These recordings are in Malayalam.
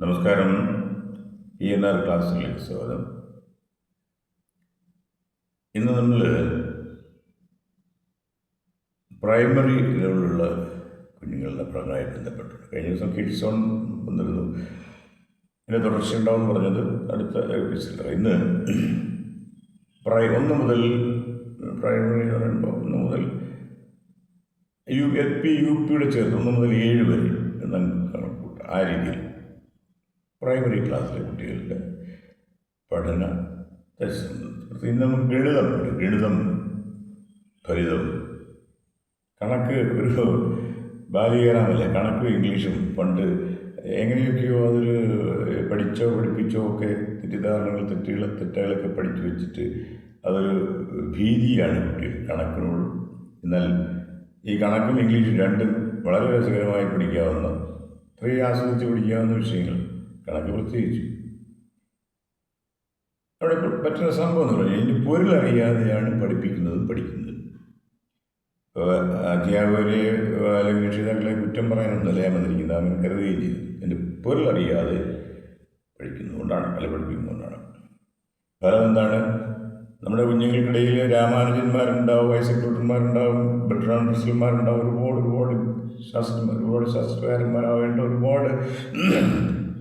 നമസ്കാരം. ഇ എൻ ആർ ക്ലാസ്സിലേക്ക് സ്വാഗതം. ഇന്ന് നമ്മൾ പ്രൈമറി ലെവലിലുള്ള കുഞ്ഞുങ്ങളുടെ പഠനമായി ബന്ധപ്പെട്ടു കഴിഞ്ഞ ദിവസം കിഡ്സ് ഓൺ വന്നിരുന്നു. ഇതിന്റെ തുടർച്ച ഉണ്ടാവും പറഞ്ഞത് അടുത്ത എപ്പിസോഡ് ഇന്ന് പ്രൈ ഒന്ന് മുതൽ പ്രൈമറി എന്ന് പറയുമ്പോൾ ഒന്ന് മുതൽ യു എൽ പി യു പിയുടെ ചേർത്ത് ഒന്ന് മുതൽ ഏഴ് വരെ എന്നാണ് ആ രീതിയിൽ പ്രൈമറി ക്ലാസ്സിലെ കുട്ടികളുടെ പഠന ഇന്ന് നമുക്ക് ഗണിതം. ഗണിതം ഫലിതം. കണക്ക് ഒരു ബാലികരാമല്ലേ കണക്കും ഇംഗ്ലീഷും പണ്ട് എങ്ങനെയൊക്കെയോ അതിൽ പഠിച്ചോ പഠിപ്പിച്ചോ ഒക്കെ തെറ്റിദ്ധാരണകൾ തെറ്റുകൾ തെറ്റുകളൊക്കെ പഠിച്ചു വെച്ചിട്ട് അതൊരു ഭീതിയാണ് കുട്ടികൾ കണക്കിനോട്. എന്നാൽ ഈ കണക്കും ഇംഗ്ലീഷും രണ്ടും വളരെ രസകരമായി പഠിക്കാവുന്ന അത്രയും ആസ്വദിച്ച് പഠിക്കാവുന്ന വിഷയങ്ങൾ കണക്ക് പ്രത്യേകിച്ചു. അവിടെ പറ്റുന്ന സംഭവം എന്ന് പറഞ്ഞാൽ ഇതിന്റെ പൊരുളറിയാതെയാണ് പഠിപ്പിക്കുന്നതും പഠിക്കുന്നത്. അധ്യാപകരെ അല്ലെങ്കിൽ രക്ഷിതാക്കളെ കുറ്റം പറയാനൊന്നുമല്ല ഞാൻ വന്നിരിക്കുന്നത്. അങ്ങനെ കരുതുകയും ചെയ്തു. എന്റെ പൊരുളറിയാതെ പഠിക്കുന്നതുകൊണ്ടാണ് അല്ല പഠിപ്പിക്കുന്നതുകൊണ്ടാണ്. ഫലം എന്താണ്? നമ്മുടെ കുഞ്ഞുങ്ങൾക്കിടയിൽ രാമാനുജന്മാരുണ്ടാവും ഐസക്ലൂട്ടന്മാരുണ്ടാവും ബെട്രാൻ റസൽമാരുണ്ടാവും ഒരുപാട് ഒരുപാട് ശാസ്ത്രന്മാർ ഒരുപാട് ശാസ്ത്രകാരന്മാരാവേണ്ട ഒരുപാട്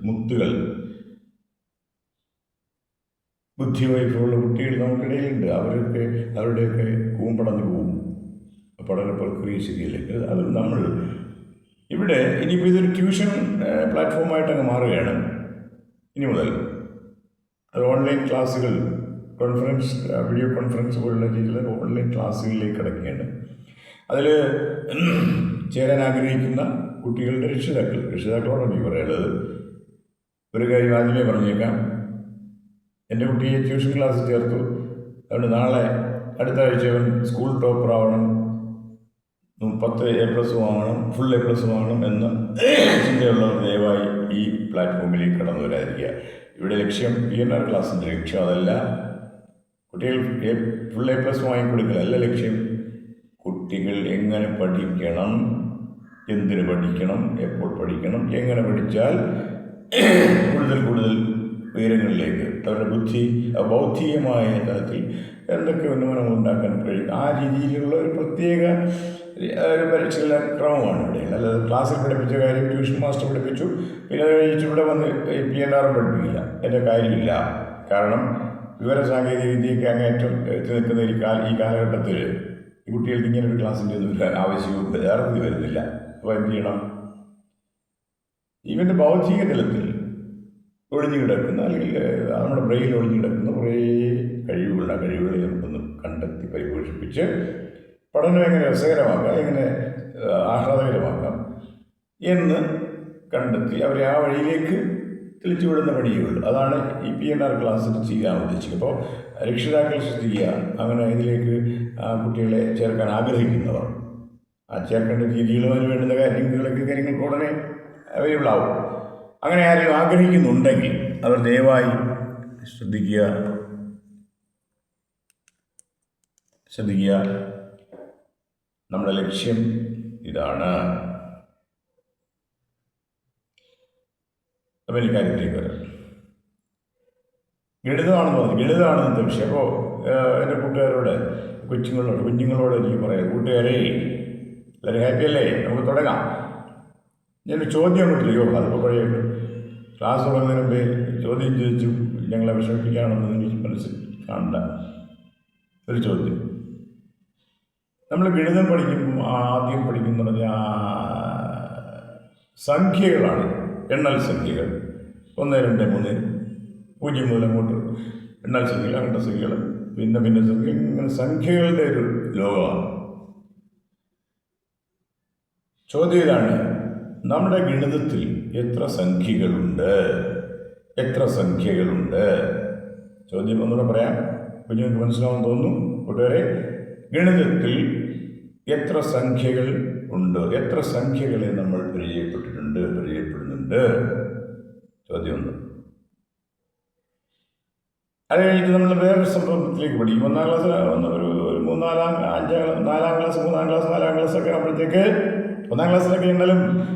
മുത്തുകൾ. ബുദ്ധിവൈഭവമുള്ള കുട്ടികൾ നമുക്കിടയിലുണ്ട്. അവരൊക്കെ അവരുടെയൊക്കെ കൂമ്പടഞ്ഞു പോകും. പഠന പ്രക്രിയ ശരിയല്ലെങ്കിൽ അത് നമ്മൾ. ഇവിടെ ഇനിയിപ്പോൾ ഇതൊരു ട്യൂഷൻ പ്ലാറ്റ്ഫോമായിട്ട് അങ്ങ് മാറുകയാണ്. ഇനി മുതൽ. അത് ഓൺലൈൻ ക്ലാസ്സുകൾ കോൺഫറൻസ് വീഡിയോ കോൺഫറൻസ് പോലുള്ള രീതിയിൽ ഓൺലൈൻ ക്ലാസ്സുകളിലേക്ക് കിടക്കുകയാണ്. അതിൽ ചേരാൻ ആഗ്രഹിക്കുന്ന കുട്ടികളുടെ രക്ഷിതാക്കൾ. രക്ഷിതാക്കളോടാണ് ഈ പറയുന്നത് ഒരു കാര്യം ആദ്യമേ പറഞ്ഞേക്കാം. എന്റെ കുട്ടിയെ ട്യൂഷൻ ക്ലാസ്സിൽ ചേർത്തു. അതുകൊണ്ട് നാളെ അടുത്ത ആഴ്ച അവൻ സ്കൂൾ ഉം, പത്ത് എ പ്ലസ് വാങ്ങണം ഫുൾ എ പ്ലസ് വാങ്ങണം എന്ന ചിന്തയുള്ളവർ ദയവായി ഈ പ്ലാറ്റ്ഫോമിലേക്ക് കടന്നു വരാതിരിക്കുക. ഇവിടെ ലക്ഷ്യം പി എൻ ആർ ക്ലാസ്സിന്റെ ലക്ഷ്യം അതല്ല. കുട്ടികൾ ഫുൾ എ പ്ലസ് വാങ്ങിക്കൊടുക്കലല്ല ലക്ഷ്യം. കുട്ടികൾ എങ്ങനെ പഠിക്കണം? എന്തിന് പഠിക്കണം? എപ്പോൾ പഠിക്കണം? എങ്ങനെ പഠിച്ചാൽ കൂടുതൽ കൂടുതൽ ഉയരങ്ങളിലേക്ക് അവരുടെ ബുദ്ധി ബൗദ്ധികമായ തലത്തിൽ എന്തൊക്കെ ഉന്നമനങ്ങൾ ഉണ്ടാക്കാൻ കഴിയും? ആ രീതിയിലുള്ള ഒരു പ്രത്യേക ഒരു പരീക്ഷയിലെ ക്രമമാണ് ഇവിടെ. അല്ലാതെ ക്ലാസ്സിൽ പഠിപ്പിച്ച കാര്യം ട്യൂഷൻ മാസ്റ്റർ പഠിപ്പിച്ചു പിന്നെ അത് കഴിഞ്ഞിട്ട് ഇവിടെ വന്ന് പി എൻ ആറും പഠിപ്പിക്കില്ല. എന്റെ കാര്യമില്ല. കാരണം വിവര സാങ്കേതിക വിദ്യയൊക്കെ അങ്ങേറ്റം എത്തി നിൽക്കുന്ന ഈ കാല ഈ കാലഘട്ടത്തിൽ കുട്ടികൾക്ക് ഇങ്ങനെ ഒരു ക്ലാസ്സിന്റെ ഒന്നും ഇല്ല ആവശ്യവും യഥാർത്ഥത്തിൽ വരുന്നില്ല അപ്പോൾ എന്ത് ചെയ്യണം? ഇവന്റെ ബൗദ്ധിക തലത്തിൽ ഒഴിഞ്ഞു കിടക്കുന്ന അല്ലെങ്കിൽ നമ്മുടെ ബ്രെയിനിൽ ഒഴിഞ്ഞു കിടക്കുന്ന കുറേ കഴിവുകളുണ്ട്. ആ കഴിവുകളെ നമുക്കൊന്ന് കണ്ടെത്തി പരിപോഷിപ്പിച്ച് പഠനം എങ്ങനെ രസകരമാക്കാം എങ്ങനെ ആഹ്ലാദകരമാക്കാം എന്ന് കണ്ടെത്തി അവരെ ആ വഴിയിലേക്ക് തെളിച്ചു വിടുന്ന പണിയുള്ളൂ അതാണ് ഈ പി എൻ ആർ ക്ലാസ്സിൽ ചെയ്യാൻ ഉദ്ദേശിക്കുന്നത് അപ്പോൾ രക്ഷിതാക്കൾ ശ്രദ്ധിക്കുക അങ്ങനെ ഇതിലേക്ക് കുട്ടികളെ ചേർക്കാൻ ആഗ്രഹിക്കുന്നവർ. ആ ചേർക്കേണ്ട രീതികളും അതിന് വേണ്ടുന്ന കാര്യങ്ങളൊക്കെ കാര്യങ്ങൾക്ക് ഉടനെ അവൈലബിൾ ആവും അങ്ങനെ ആരെങ്കിലും ആഗ്രഹിക്കുന്നുണ്ടെങ്കിൽ അവർ ദയവായി ശ്രദ്ധിക്കുക. ശ്രദ്ധിക്കുക. നമ്മുടെ ലക്ഷ്യം ഇതാണ്. അപ്പം എനിക്ക് കാര്യത്തിലേക്ക് വരാം. ഗണിതമാണെന്ന് പറഞ്ഞു. ഗണിതമാണെന്ന് വിഷയം. അപ്പോൾ എന്റെ കൂട്ടുകാരോട് കൊച്ചുങ്ങളോട് കുഞ്ഞുങ്ങളോട് എനിക്ക് പറയാം. കൂട്ടുകാരെ എല്ലാവരും ഹാപ്പി അല്ലേ? നമുക്ക് തുടങ്ങാം. ഞാനൊരു ചോദ്യം കൊണ്ടിരിക്കും അതിപ്പോൾ പഴയ ക്ലാസ് തുടങ്ങുന്നതിന് മുമ്പേ ചോദ്യം ചോദിച്ചു. ഞങ്ങളെ വിഷമിപ്പിക്കുകയാണെന്ന് എനിക്ക് മനസ്സിൽ കാണണ്ട. ഒരു ചോദ്യം. നമ്മൾ ഗണിതം പഠിക്കുമ്പോൾ ആദ്യം പഠിക്കുന്ന പറഞ്ഞാൽ സംഖ്യകളാണ് എണ്ണൽ സംഖ്യകൾ. ഒന്ന് രണ്ട് മൂന്ന് പൂജ്യം മുതൽ അങ്ങോട്ട്. എണ്ണൽ സംഖ്യകൾ അങ്ങനത്തെ സംഖ്യകൾ. ഭിന്ന ഭിന്ന സംഖ്യ ഇങ്ങനെ സംഖ്യകളുടെ ഒരു ലോകമാണ്. ചോദ്യം ഇതാണ്. നമ്മുടെ ഗണിതത്തിൽ എത്ര സംഖ്യകളുണ്ട്? എത്ര സംഖ്യകളുണ്ട്? ചോദ്യം ഒന്നുകൂടെ പറയാം. കുഞ്ഞുങ്ങൾക്ക് മനസ്സിലാവാൻ തോന്നുന്നു. കൂട്ടുകാരെ ഗണിതത്തിൽ എത്ര സംഖ്യകൾ ഉണ്ട്? എത്ര സംഖ്യകളെ നമ്മൾ പരിചയപ്പെട്ടിട്ടുണ്ട് പരിചയപ്പെടുന്നുണ്ട്? ചോദ്യം ഒന്ന്. അത് കഴിഞ്ഞിട്ട് നമ്മൾ വേറൊരു സംഭവത്തിലേക്ക് പഠിക്കും. ഒന്നാം ക്ലാസ് ഒരു ഒരു മൂന്നാലാം അഞ്ചാം നാലാം ക്ലാസ് മൂന്നാം ക്ലാസ് നാലാം ക്ലാസ് ഒക്കെ ആകുമ്പോഴത്തേക്ക് ഒന്നാം ക്ലാസ്സിലൊക്കെ എന്നാലും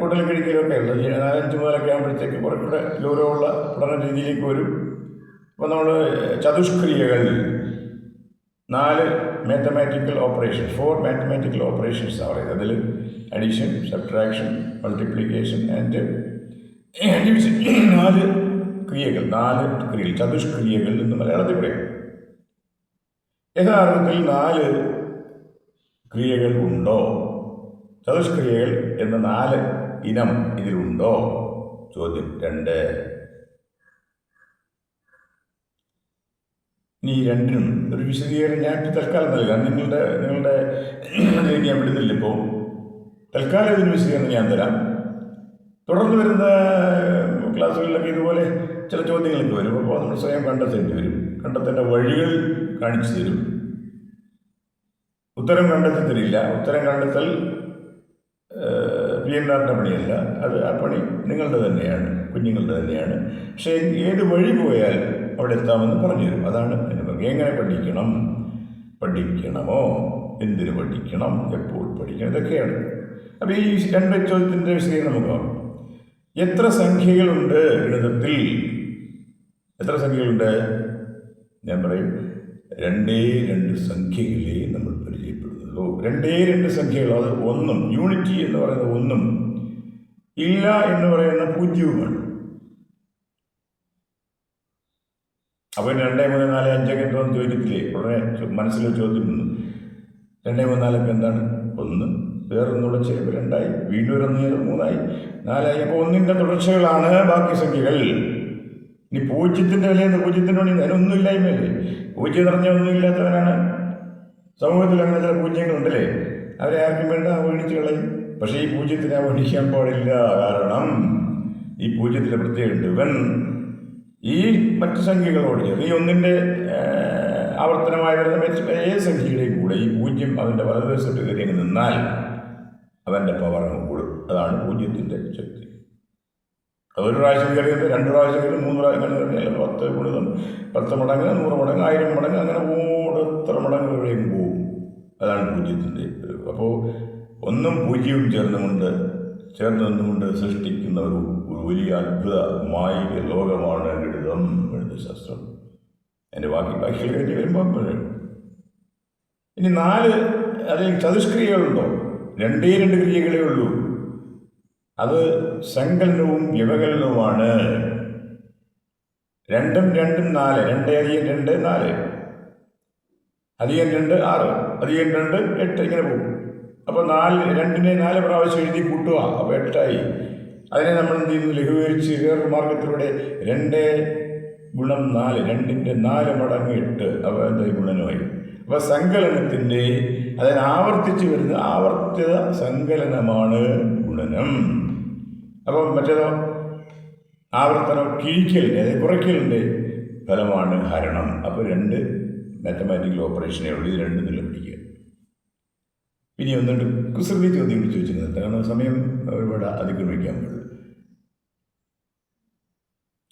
കൂട്ടൽ കഴിക്കലും ഒക്കെ ഉള്ളത് നാലഞ്ച് മുതലൊക്കെ ആകുമ്പോഴത്തേക്ക് കുറച്ചുകൂടെ ദൂരമുള്ള പഠന രീതിയിലേക്ക് വരും. അപ്പോൾ നമ്മൾ ചതുഷ്ക്രിയകൾ നാല് mathematical operation four mathematical operations ആണ് പറയുന്നത്. അതിൽ addition subtraction multiplication and division നാല് ക്രിയകൾ നാല് ക്രിയകൾ ചതുഷ്ക്രിയകൾ എന്ന് മലയാളത്തിൽ പറയും യഥാർത്ഥത്തിൽ നാല് ക്രിയകൾ ഉണ്ടോ? ചതുഷ്ക്രിയകൾ എന്ന നാല് ഇനം ഇതിലുണ്ടോ? ചോദ്യം രണ്ട്. ഈ രണ്ടിനും ഒരു വിശദീകരണം ഞാൻ തൽക്കാലം നൽകാം. നിങ്ങളുടെ നിങ്ങളുടെ ഞാൻ വിടുന്നില്ല ഇപ്പോൾ തൽക്കാലം ഇതിന് വിശദീകരണം ഞാൻ തരാം. തുടർന്ന് വരുന്ന ക്ലാസ്സുകളിലൊക്കെ ഇതുപോലെ ചില ചോദ്യങ്ങളൊക്കെ വരും. അപ്പോൾ നമ്മൾ സ്വയം കണ്ടെത്തേണ്ടി വരും. കണ്ടെത്തേണ്ട വഴികൾ കാണിച്ചു തരും. ഉത്തരം കണ്ടെത്തി തരില്ല. ഉത്തരം കണ്ടെത്തൽ പി പണിയല്ല. അത് ആ പണി നിങ്ങളുടെ തന്നെയാണ് കുഞ്ഞുങ്ങളുടെ തന്നെയാണ്. പക്ഷേ ഏത് വഴി പോയാൽ അവിടെ എത്താമെന്ന് പറഞ്ഞു തരും. അതാണ് എന്റെ പറയുക എങ്ങനെ പഠിക്കണം? പഠിക്കണമോ? എന്തിനു പഠിക്കണം? എപ്പോൾ പഠിക്കണം? ഇതൊക്കെയാണ്. അപ്പോൾ ഈ രണ്ട് ചോദ്യത്തിന്റെ വിശദീകരണം നമുക്ക് നോക്കാം. എത്ര സംഖ്യകളുണ്ട് ഗണിതത്തിൽ? എത്ര സംഖ്യകളുണ്ട്? ഞാൻ പറയും രണ്ടേ രണ്ട് സംഖ്യകളെ നമ്മൾ രണ്ടേ രണ്ട് സംഖ്യകൾ അത് ഒന്നും യൂണിറ്റി എന്ന് പറയുന്ന ഒന്നും ഇല്ല എന്ന് പറയുന്ന പൂജ്യവുമാണ്. അപ്പോൾ രണ്ടേ മൂന്ന് നാല് അഞ്ചൊക്കെ എന്തോന്ന് ചോദിക്കത്തില്ലേ? ഉടനെ മനസ്സിൽ ചോദ്യം രണ്ടേ മൂന്ന് നാലൊക്കെ എന്താണ്? ഒന്ന്. വേറൊന്നുകൂടെ ചെയ്യുമ്പോൾ രണ്ടായി. വീണ്ടും ഒരു ചെയ്ത് മൂന്നായി. നാലായി. അപ്പോൾ ഒന്നിന്റെ തുടർച്ചകളാണ് ബാക്കി സംഖ്യകൾ. ഇനി പൂജ്യത്തിന്റെ വിലയെന്ന് പൂജ്യത്തിന്റെ ഒന്നും ഇല്ലായ്മയല്ലേ പൂജ്യം നിറഞ്ഞ ഒന്നും ഇല്ലാത്തവനാണ് സമൂഹത്തിൽ അങ്ങനെ ചില പൂജ്യങ്ങളുണ്ടല്ലേ? അവരെ ആർക്കും വേണ്ട അവഗണിച്ച് കളയും. പക്ഷേ ഈ പൂജ്യത്തിനെ അവഗണിക്കാൻ പാടില്ല. കാരണം ഈ പൂജ്യത്തിന്റെ പ്രത്യേകമുണ്ട് ഇവൻ ഈ മറ്റു സംഖ്യകളോട് ചേർന്ന് ഈ ഒന്നിന്റെ ആവർത്തനമായി വരുന്ന ഏത് സംഖ്യയുടെയും കൂടെ ഈ പൂജ്യം അവന്റെ വലതുവശത്ത് കയറി നിന്നാൽ അവന്റെ പവർ കൂടും. അതാണ് പൂജ്യത്തിന്റെ ശക്തി. അതൊരു പ്രാവശ്യം കയറിയത് രണ്ട് പ്രാവശ്യം കയറി മൂന്ന് പ്രാവശ്യം കയറി പത്ത് ഗുണിതം പത്ത് മടങ്ങ് നൂറ് മടങ്ങ് ആയിരം മടങ്ങ് അങ്ങനെ ഓരോരുത്തര മടങ്ങ് വരെയും പോവും. അതാണ് പൂജ്യത്തിന്റെ അപ്പോൾ ഒന്നും പൂജ്യവും ചേർന്നുകൊണ്ട് ചേർന്ന് നിന്നുകൊണ്ട് സൃഷ്ടിക്കുന്ന ഒരു വലിയ വലിയ അത്ഭുതമായ ലോകമാണ് ഗണിതം ഗണിതശാസ്ത്രം. എന്റെ ബാക്കി ഭാഷയിൽ കഴിഞ്ഞ് വരുമ്പോൾ പറയും ഇനി നാല് അതിൽ ചതുഷ്ക്രിയകളുണ്ടോ? രണ്ടേ രണ്ട് ക്രിയകളേ ഉള്ളൂ. അത് സങ്കലനവും വ്യവകലനവുമാണ്. രണ്ടും രണ്ടും നാല്. രണ്ടേ അധികം രണ്ട് നാല്. അധികം രണ്ട് ആറ്. അധികം രണ്ട് എട്ട്. ഇങ്ങനെ പോകും. അപ്പോൾ നാല് രണ്ടിനെ നാല് പ്രാവശ്യം എഴുതി കൂട്ടുക. അപ്പോൾ എട്ടായി. അതിനെ നമ്മൾ എന്ത് ചെയ്യുന്നു? ലഘൂകരിച്ച് മാർഗത്തിലൂടെ രണ്ട് ഗുണം നാല്. രണ്ടിന്റെ നാല് മടങ്ങ് എട്ട്. അപ്പോൾ എന്തായി ഗുണനമായി? അപ്പോൾ സങ്കലനത്തിന്റെ അതിനെ ആവർത്തിച്ച് വരുന്ന ആവർത്തിത സങ്കലനമാണ് ഗുണനം. അപ്പോൾ മറ്റേതോ? ആവർത്തനം കിഴിക്കലിന്റെ അതായത് കുറയ്ക്കലിന്റെ ഫലമാണ് ഹരണം. അപ്പോൾ രണ്ട് മാത്തമാറ്റിക്കൽ ഓപ്പറേഷനേ ഉള്ളൂ. ഇത് രണ്ടും നില പിടിക്കുക. ഇനി ഒന്നുണ്ട്. കുസൃതി ചോദ്യം കൂടി ചോദിച്ചിരുന്നത്. കാരണം സമയം ഒരുപാട് അതിക്രമിക്കാൻ പാടില്ല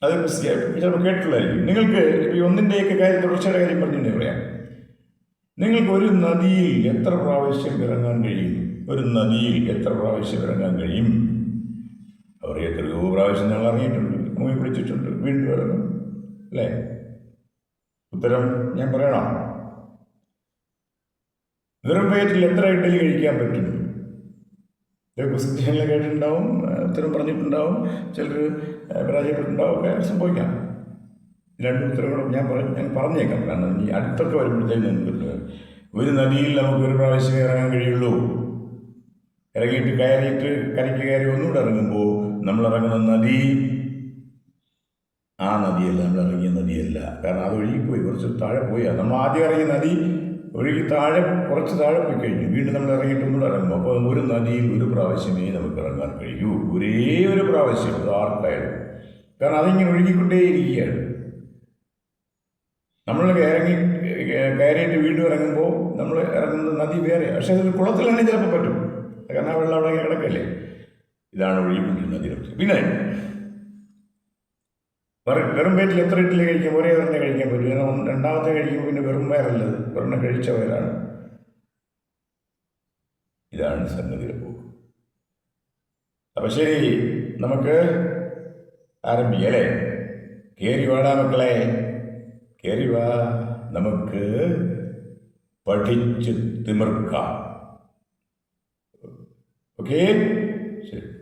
അത് ചിലപ്പോൾ കേട്ടിട്ടുള്ളതായിരിക്കും. നിങ്ങൾക്ക് ഈ ഒന്നിന്റെയൊക്കെ കാര്യം തുടർച്ചയുടെ കാര്യം പറഞ്ഞു പറയാം. നിങ്ങൾക്ക് ഒരു നദിയിൽ എത്ര പ്രാവശ്യം ഇറങ്ങാൻ കഴിയും? ഒരു നദിയിൽ എത്ര പ്രാവശ്യം ഇറങ്ങാൻ കഴിയും? അവർ എത്രയോ പ്രാവശ്യം ഞങ്ങൾ ഇറങ്ങിയിട്ടുണ്ട്. മുങ്ങി പിടിച്ചിട്ടുണ്ട്. വീണ്ടും ഇറങ്ങും. അല്ലേ? ഉത്തരം ഞാൻ പറയണം? വെറും വയറ്റിൽ എത്ര ഇഡ്ഡലി കഴിക്കാൻ പറ്റും? ചില കുസൃതികളിൽ കേട്ടിട്ടുണ്ടാവും ഉത്തരം പറഞ്ഞിട്ടുണ്ടാവും ചിലർ പരാജയപ്പെട്ടിട്ടുണ്ടാവും ഒക്കെ സംഭവിക്കാം. രണ്ട് ഉത്തരങ്ങളും ഞാൻ പറഞ്ഞു ഞാൻ പറഞ്ഞേക്കാം. കാരണം ഈ അടുത്തൊക്കെ വരുമ്പോഴത്തേക്കും നമുക്ക് ഒരു നദിയിൽ നമുക്ക് ഒരു പ്രാവശ്യം ഇറങ്ങാൻ കഴിയുള്ളൂ. ഇറങ്ങിയിട്ട് കയറിയിട്ട് കരയ്ക്ക് കയറി ഒന്നുകൂടെ ഇറങ്ങുമ്പോൾ നമ്മൾ ഇറങ്ങുന്ന നദി ആ നദിയല്ല നമ്മൾ ഇറങ്ങിയ നദിയല്ല. കാരണം അത് ഒഴുകിപ്പോയി കുറച്ച് താഴെ പോയി. നമ്മൾ ആദ്യം ഇറങ്ങിയ നദി ഒഴുകി താഴെ കുറച്ച് താഴെ പോയി കഴിഞ്ഞു. വീണ്ടും നമ്മൾ ഇറങ്ങിയിട്ട് ഒന്നുകൂടെ ഇറങ്ങും. അപ്പോൾ ഒരു നദിയിൽ ഒരു പ്രാവശ്യമേ നമുക്ക് ഇറങ്ങാൻ കഴിയൂ. ഒരേ ഒരു പ്രാവശ്യം അത് ആർക്കായാലും. കാരണം അതിങ്ങനെ ഒഴുകിക്കൊണ്ടേയിരിക്കുകയാണ്. നമ്മൾ ഇറങ്ങി കയറിയിട്ട് വീണ്ടും ഇറങ്ങുമ്പോൾ നമ്മൾ ഇറങ്ങുന്നത് നദി വേറെ. പക്ഷേ അതൊരു കുളത്തിലാണെങ്കിൽ ചിലപ്പോൾ പറ്റും. കാരണം ആ വെള്ളം അവിടെ കിടക്കല്ലേ. ഇതാണ് ഒഴുകിക്കൊണ്ടിരുന്ന നദിയുടെ പിന്നെ വെറും വെറും വയറ്റിൽ എത്ര ഇഡ്ഡലി കഴിക്കും? ഒരേ ഒരെണ്ണം കഴിക്കാൻ പറ്റും. കാരണം രണ്ടാമത്തെ കഴിക്കുമ്പോൾ പിന്നെ വെറും വയറല്ലത്. ഒരെണ്ണം കഴിച്ചവയാണ് ഇതാണ് സംഗതി പോകും അപ്പം ശരി നമുക്ക് ആരംഭിക്കാം അല്ലേ? കയറി വാടാ മക്കളെ. കയറി വാ. നമുക്ക് പഠിച്ച് തിമിർക്കാം. ഓക്കേ? ശരി.